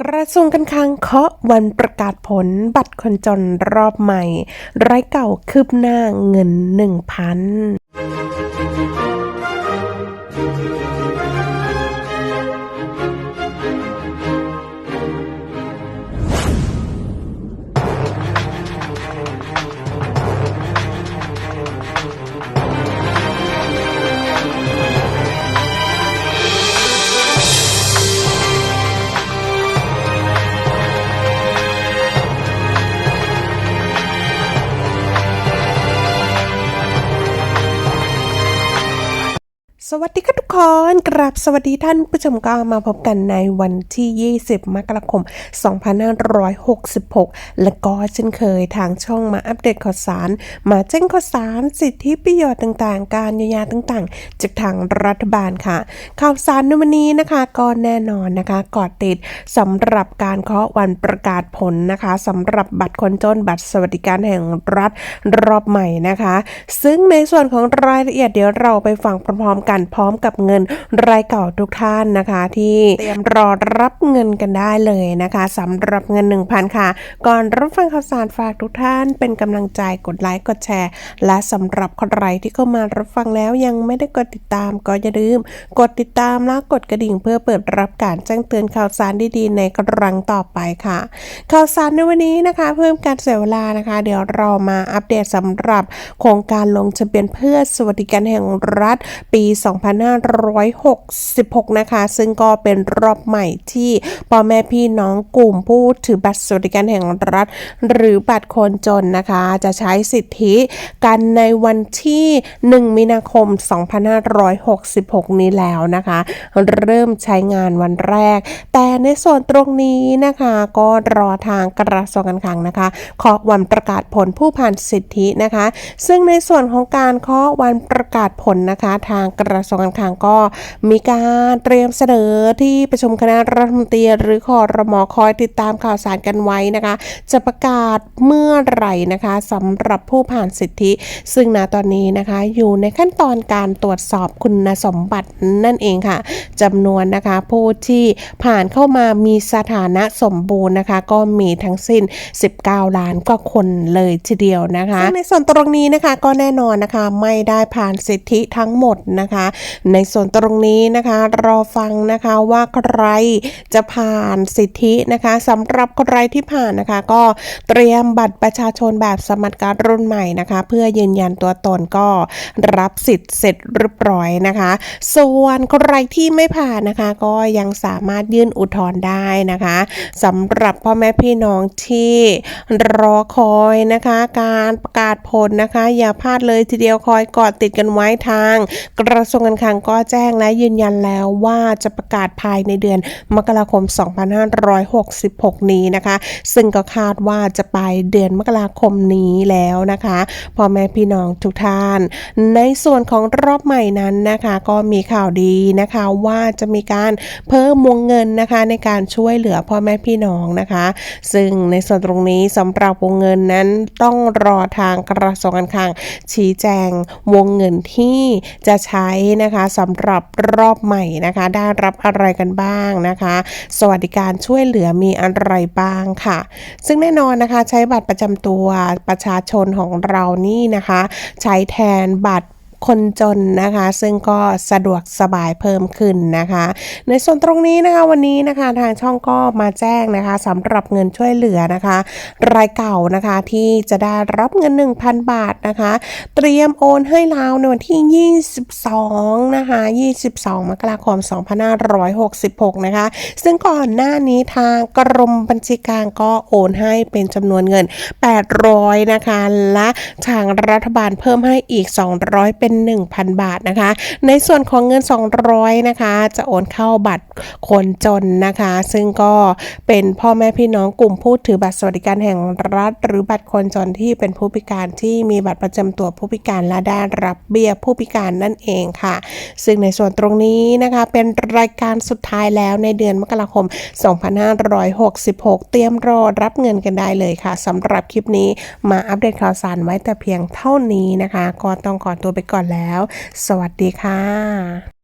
กระทรวงการคลังเคาะวันประกาศผลบัตรคนจนรอบใหม่ไร้เก่าคืบหน้าเงิน 1,000 สวัสดีค่ะทุกคนกราบสวัสดีท่านผู้ชมก็มาพบกันในวันที่ 20 มกราคม 2566 และก็เช่นเคยทางช่องมาอัปเดตข่าวสาร มาแจ้งข่าวสารสิทธิประโยชน์ต่างๆ การเยียวยาต่างๆ จากทางรัฐบาลค่ะ ข่าวสารในวันนี้นะคะก็แน่นอนนะคะกอดติดสำหรับการเคาะวันประกาศผลนะคะสำหรับบัตรคนจนบัตรสวัสดิการแห่งรัฐรอบใหม่นะคะ ซึ่งในส่วนของรายละเอียดเดี๋ยวเราไปฟังพร้อมๆกันพร้อมกับเงินรายเก่าทุกท่านนะคะ ที่เตรียมรอรับเงินกันได้เลยนะคะสำหรับเงิน 1,000 ค่ะ ก่อนรับฟังข่าวสารฝากทุกท่านเป็นกำลังใจกดไลค์กดแชร์ และสำหรับใครที่เข้ามารับฟังแล้วยังไม่ได้กดติดตามก็อย่าลืม กดติดตามและกดกระดิ่งเพื่อเปิดรับการแจ้งเตือนข่าวสารดีๆ ในครั้งต่อไปค่ะ ข่าวสารในวันนี้นะคะ เพิ่มการเสียเวลานะคะ เดี๋ยวเรามาอัปเดตสำหรับโครงการลงทะเบียนเพื่อสวัสดิการแห่งรัฐปี2566 นะคะ ซึ่งก็เป็นรอบใหม่ที่พ่อแม่พี่น้องกลุ่มผู้ถือบัตรสวัสดิการแห่งรัฐ หรือบัตรคนจนนะคะ จะใช้สิทธิกันในวันที่ 1 มีนาคม 2566 นี้แล้วนะคะ เริ่มใช้งานวันแรก แต่ในส่วนตรงนี้นะคะก็รอทางกระทรวงการคลังนะคะเคาะวันประกาศผลผู้ผ่านสิทธินะคะ ซึ่งในส่วนของการเคาะวันประกาศผลนะคะ ทางกระทรวงการคลังก็มีการเตรียมเสนอที่ประชุมคณะรัฐมนตรีหรือคอรมอคอยติดตามข่าวสารกันไว้นะคะ จะประกาศเมื่อไหร่นะคะสำหรับผู้ผ่านสิทธิ ซึ่งณตอนนี้นะคะอยู่ในขั้นตอนการตรวจสอบคุณสมบัตินั่นเองค่ะจำนวนนะคะผู้ที่ผ่านเข้ามามีสถานะสมบูรณ์นะคะ ก็มีทั้งสิ้น 19 ล้านกว่าคนเลยทีเดียวนะคะ ในส่วนตรงนี้นะคะก็แน่นอนนะคะไม่ได้ผ่านสิทธิทั้งหมดนะคะในส่วนตรงนี้นะคะ รอฟังนะคะว่าใครจะผ่านสิทธินะคะสำหรับใครที่ผ่านนะคะ ก็เตรียมบัตรประชาชนแบบสมัครการดรุ่นใหม่นะคะ เพื่อยืนยันตัวตนก็รับสิทธิ์เสร็จเรียบร้อยนะคะ ส่วนใครที่ไม่ผ่านนะคะ ก็ยังสามารถยื่นอุทธรณ์ได้นะคะสำหรับพ่อแม่พี่น้องที่รอคอยนะคะ การประกาศผลนะคะ อย่าพลาดเลยทีเดียวคอยกอดติดกันไว้ทางกระทรวงการคลังก็แจ้งและยืนยันแล้วว่าจะประกาศภายในเดือนมกราคม 2566 นี้นะคะ ซึ่งก็คาดว่าจะไปเดือนมกราคมนี้แล้วนะคะพ่อแม่พี่น้องทุกท่าน ในส่วนของรอบใหม่นั้นนะคะก็มีข่าวดีนะคะว่าจะมีการเพิ่มวงเงินนะคะในการช่วยเหลือพ่อแม่พี่น้องนะคะ ซึ่งในส่วนตรงนี้สำหรับวงเงินนั้นต้องรอทางกระทรวงการคลังชี้แจงวงเงินที่จะใช้นะคะสำหรับรอบใหม่นะคะ ได้รับอะไรกันบ้างนะคะ สวัสดิการช่วยเหลือมีอะไรบ้างค่ะ ซึ่งแน่นอนนะคะใช้บัตรประจำตัวประชาชนของเรานี่นะคะ ใช้แทนบัตร คนจนนะคะ ซึ่งก็สะดวกสบายเพิ่มขึ้นนะคะ ในส่วนตรงนี้นะคะวันนี้นะคะทางช่องก็มาแจ้งนะคะสำหรับเงินช่วยเหลือนะคะ รายเก่านะคะที่จะได้รับเงิน 1,000 บาทนะคะ เตรียมโอนให้เราในวันที่ 22 นะคะ 22 มกราคม 2566 นะคะ ซึ่งก่อนหน้านี้ทางกรมบัญชีกลางก็โอนให้เป็นจำนวนเงิน 800 นะคะ และทางรัฐบาลเพิ่มให้อีก 200 เป็น1,000 บาทนะคะ ในส่วนของเงิน 200นะคะ จะโอนเข้าบัตรคนจนนะคะ ซึ่งก็เป็นพ่อแม่พี่น้องกลุ่มผู้ถือบัตรสวัสดิการแห่งรัฐ หรือบัตรคนจนที่เป็นผู้พิการที่มีบัตรประจำตัวผู้พิการและได้รับเบี้ยผู้พิการนั่นเองค่ะ ซึ่งในส่วนตรงนี้นะคะเป็นรายการสุดท้ายแล้วในเดือนมกราคม 2566 เตรียมรอรับเงินกันได้เลยค่ะสำหรับคลิปนี้มาอัปเดตข่าวสารไว้แต่เพียงเท่านี้นะคะ ก็ต้องขอตัวไปก่อนก่อนแล้ว สวัสดีค่ะ